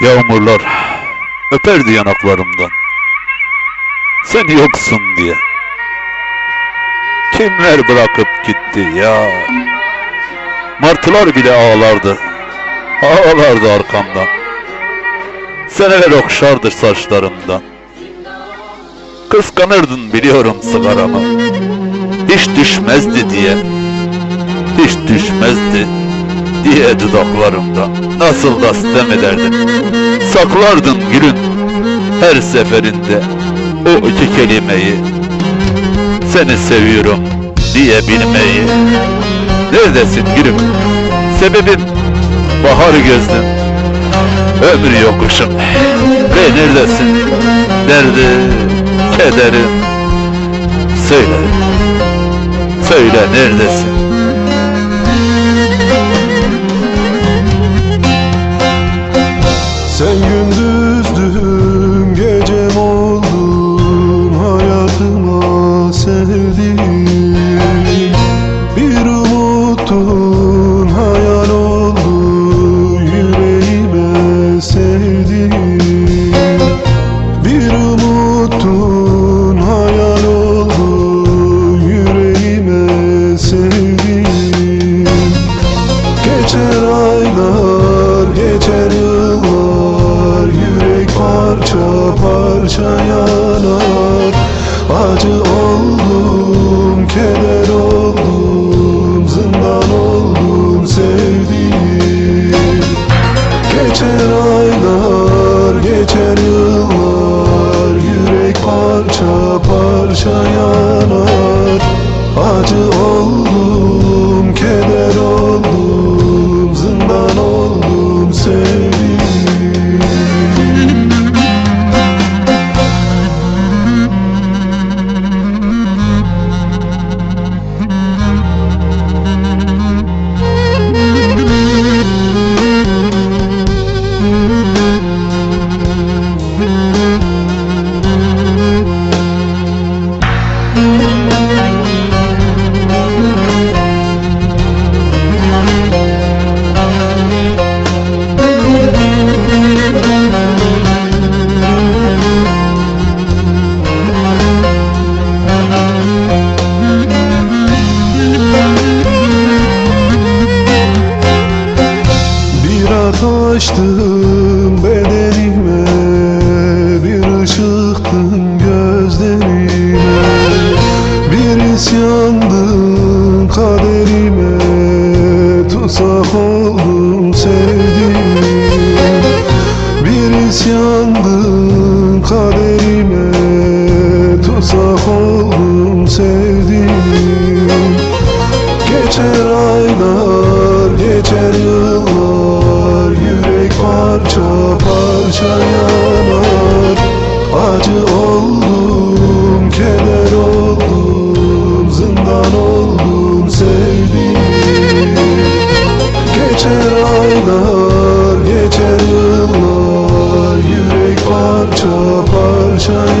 Yağmurlar öperdi yanaklarımdan. Sen yoksun diye. Kimler bırakıp gitti ya. Martılar bile ağlardı. Ağlardı arkamdan. Seneler okşardı saçlarımdan. Kıskanırdın biliyorum sigaramı. Hiç düşmezdi diye. Hiç düşmezdi diye dudaklarımda. Nasıl da sitem ederdin. Saklardın gülün her seferinde o iki kelimeyi. Seni seviyorum diyebilmeyi. Neredesin gülüm? Sebebim bahar gözlüm. Ömür yokuşum. Ve neredesin? Derdi, kederim. Söyle. Söyle neredesin? Sen parça Acı oldum, keder oldum Zindan oldum sevdiğim. Geçer aylar, geçer yıllar Yürek parça parça yanar. Acı oldum, keder oldum ateştin bedenime Bir ışıktın gözlerime. Bir isyandın acı oldum Keder oldum Zindan oldum Sevdiğim. Geçer aylar Geçer yıllar Yürek parça parça.